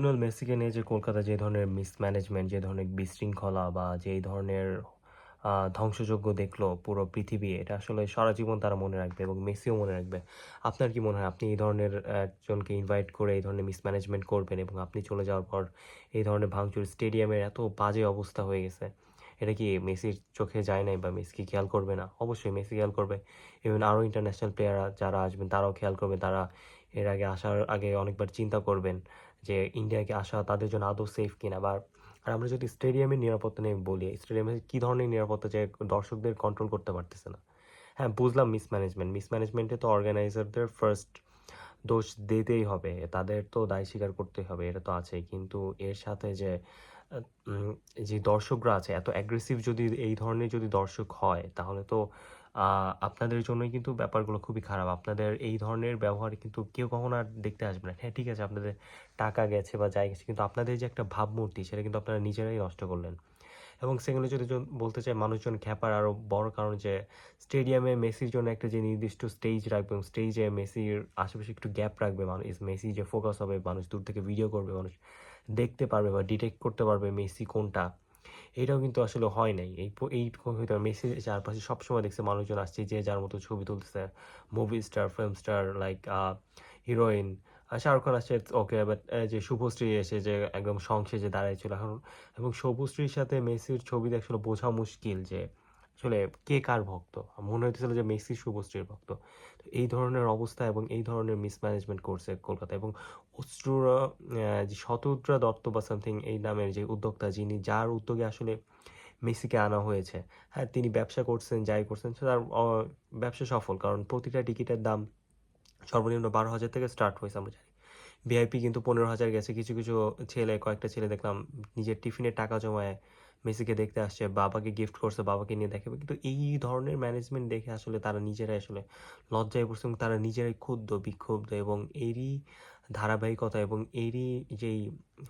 Lionel মেসিকে নিয়ে যে কলকাতা যে ধরনের মিসম্যানেজমেন্ট যে ধরনের বিশৃঙ্খলা বা যেই ধরনের ধ্বংসযজ্ঞ দেখল পুরো পৃথিবী, এটা আসলে সারা জীবন তারা মনে রাখবে এবং মেসিও মনে রাখবে। আপনার কি মনে হয় আপনি এই ধরনের একজনকে ইনভাইট করে এই ধরনের মিসম্যানেজমেন্ট করবেন এবং আপনি চলে যাওয়ার পর এই ধরনের ভাঙচুর স্টেডিয়ামের এত বাজে অবস্থা হয়ে গেছে? এটা কি মেসির চোখে যায় নাই বা মেসি কি খেয়াল করবে না? অবশ্যই মেসি খেয়াল করবে। ইভেন আরও ইন্টারন্যাশনাল প্লেয়াররা যারা আসবেন তারাও খেয়াল করবে, তারা এর আগে আসার আগে অনেকবার চিন্তা করবেন যে ইন্ডিয়াকে আসা তাদের জন্য আদৌ সেফ কিনা? বা, আর আমরা যদি স্টেডিয়ামের নিরাপত্তা নিয়ে বলি স্টেডিয়ামে কী ধরনের নিরাপত্তা যে দর্শকদের কন্ট্রোল করতে পারতেছে না? হ্যাঁ বুঝলাম মিসম্যানেজমেন্ট মিসম্যানেজমেন্টে তো অর্গানাইজারদের ফার্স্ট দোষ দিতেই হবে। তাদের তো দায় স্বীকার করতেই হবে, এটা তো আছেই। কিন্তু এর সাথে যে যে দর্শকরা আছে, এত অ্যাগ্রেসিভ যদি এই ধরনের যদি দর্শক হয়, তাহলে তো আপনাদের জন্যই কিন্তু ব্যাপারগুলো খুবই খারাপ। আপনাদের এই ধরনের ব্যবহার কিন্তু কেউ কখনো আর দেখতে আসবে না। হ্যাঁ ঠিক আছে, আপনাদের টাকা গেছে বা যাই গেছে, কিন্তু আপনাদের যে একটা ভাবমূর্তি, সেটা কিন্তু আপনারা নিজেরাই নষ্ট করলেন। এবং সেকেন্ডলি যদি বলতে চাই মানুষজন খ্যাপার আরও বড় কারণ যে, স্টেডিয়ামে মেসির জন্য একটা যে নির্দিষ্ট স্টেজ রাখবে এবং স্টেজে মেসির আশেপাশে একটু গ্যাপ রাখবে মানুষ মেসি যে ফোকাস হবে, মানুষ দূর থেকে ভিডিও করবে, মানুষ দেখতে পারবে বা ডিটেক্ট করতে পারবে মেসি কোনটা। এটাও কিন্তু আসলে হয় নাই। এই এই মেসির চারপাশে সবসময় দেখছে মানুষজন আসছে যে যার মতো ছবি তুলতেছে। Movie star film star like heroine Shahrukh Khan আসছে ওকে বাট যে শুভশ্রী এসে যে একদম সংসে যে দাঁড়াইছিল এখন। এবং শুভশ্রীর সাথে মেসির ছবি আসলে বোঝা মুশকিল যে আসলে কে কার ভক্ত? মনে হইতেছিল যে মেসি শুভশ্রীর ভক্ত। তো এই ধরনের অবস্থা এবং এই ধরনের মিসম্যানেজমেন্ট করছে কলকাতা এবং অশ্রুরা যে শতদ্রা দত্ত বা সামথিং এই নামের যে উদ্যোক্তা যিনি, যার উদ্যোগে আসলে মেসিকে আনা হয়েছে। হ্যাঁ তিনি ব্যবসা করছেন, যাই করছেন তার ব্যবসা সফল। কারণ প্রতিটা টিকিটের দাম সর্বনিম্ন বারো হাজার থেকে স্টার্ট হয়েছে আমরা জানি। ভিআইপি কিন্তু পনেরো হাজার গেছে। কিছু কিছু ছেলে, কয়েকটা ছেলে দেখলাম নিজের টিফিনের টাকা জমায় মেসিকে দেখতে আসছে, বাবাকে গিফট করছে, বাবাকে নিয়ে দেখাবে কিন্তু এই ধরনের ম্যানেজমেন্ট দেখে আসলে তারা নিজেরাই আসলে লজ্জায় পড়ছে এবং তারা নিজেরাই ক্ষুব্ধ, বিক্ষুব্ধ এবং এরই ধারাবাহিকতা এবং এরই যেই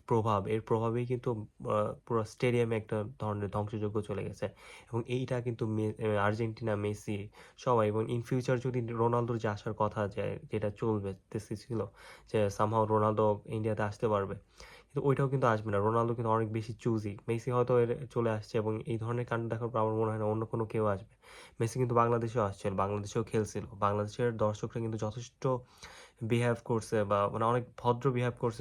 প্রভাব, এর প্রভাবেই কিন্তু পুরো স্টেডিয়ামে একটা ধরনের ধ্বংসযজ্ঞ চলে গেছে এবং এইটা কিন্তু আর্জেন্টিনা, মেসি সবাই এবং ইন ফিউচার যদি রোনালদোর যে আসার কথা যে, যেটা চলবে ছিল যে সামহাও রোনালদো ইন্ডিয়াতে আসতে পারবে। কিন্তু ওইটাও কিন্তু আসবে না। রোনালদো কিন্তু অনেক বেশি চুজি মেসি হয়তো এর চলে আসছে এবং এই ধরনের কাণ্ড দেখার পর আমার মনে হয় না অন্য কোনো কেউ আসবে। মেসি কিন্তু বাংলাদেশেও আসছিল বাংলাদেশেও খেলছিল। বাংলাদেশের দর্শকরা কিন্তু যথেষ্ট বিহেভ করছে বা মানে অনেক ভদ্র বিহেভ করছে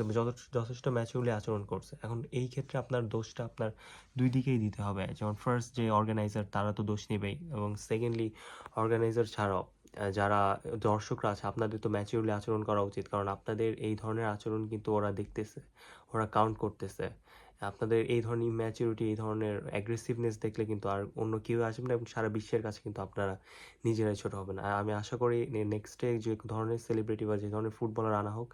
যথেষ্ট ম্যাচুরলি আচরণ করছে। এখন এই ক্ষেত্রে আপনার দোষটা আপনার দুই দিকেই দিতে হবে। যেমন ফার্স্ট যে অর্গানাইজার তারা তো দোষ নেবেই এবং সেকেন্ডলি অর্গানাইজার ছাড়াও যারা দর্শকরা আছে, আপনাদের তো ম্যাচিউরলি আচরণ করা উচিত। কারণ আপনাদের এই ধরনের আচরণ কিন্তু ওরা দেখতেছে, ওরা কাউন্ট করতেছে। আপনাদের এই ধরনের ম্যাচিউরিটি এই ধরনের অ্যাগ্রেসিভনেস দেখলে কিন্তু আর অন্য কেউ আসবে না এবং সারা বিশ্বের কাছে কিন্তু আপনারা নিজেরাই ছোট হবেন। আর আমি আশা করি নেক্সটে যে ধরনের সেলিব্রিটি বা যে ধরনের ফুটবলার আনা হোক,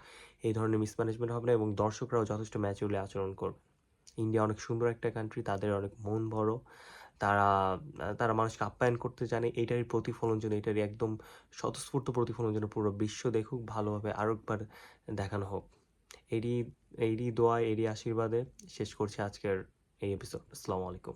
এই ধরনের মিসম্যানেজমেন্ট হবে না এবং দর্শকরাও যথেষ্ট ম্যাচিউরলি আচরণ করবে। ইন্ডিয়া অনেক সুন্দর একটা কান্ট্রি তাদের অনেক মন বড়। তারা তারা মানুষকে আপ্যায়ন করতে জানে। এটারই প্রতিফলন জন্য এটারই একদম স্বতঃস্ফূর্ত প্রতিফলন জন্য পুরো বিশ্ব দেখুক, ভালোভাবে আরও একবার দেখানো হোক। এরই এরই দোয়া, এরই আশীর্বাদে শেষ করছি আজকের এই এপিসোড আসসালামু আলাইকুম।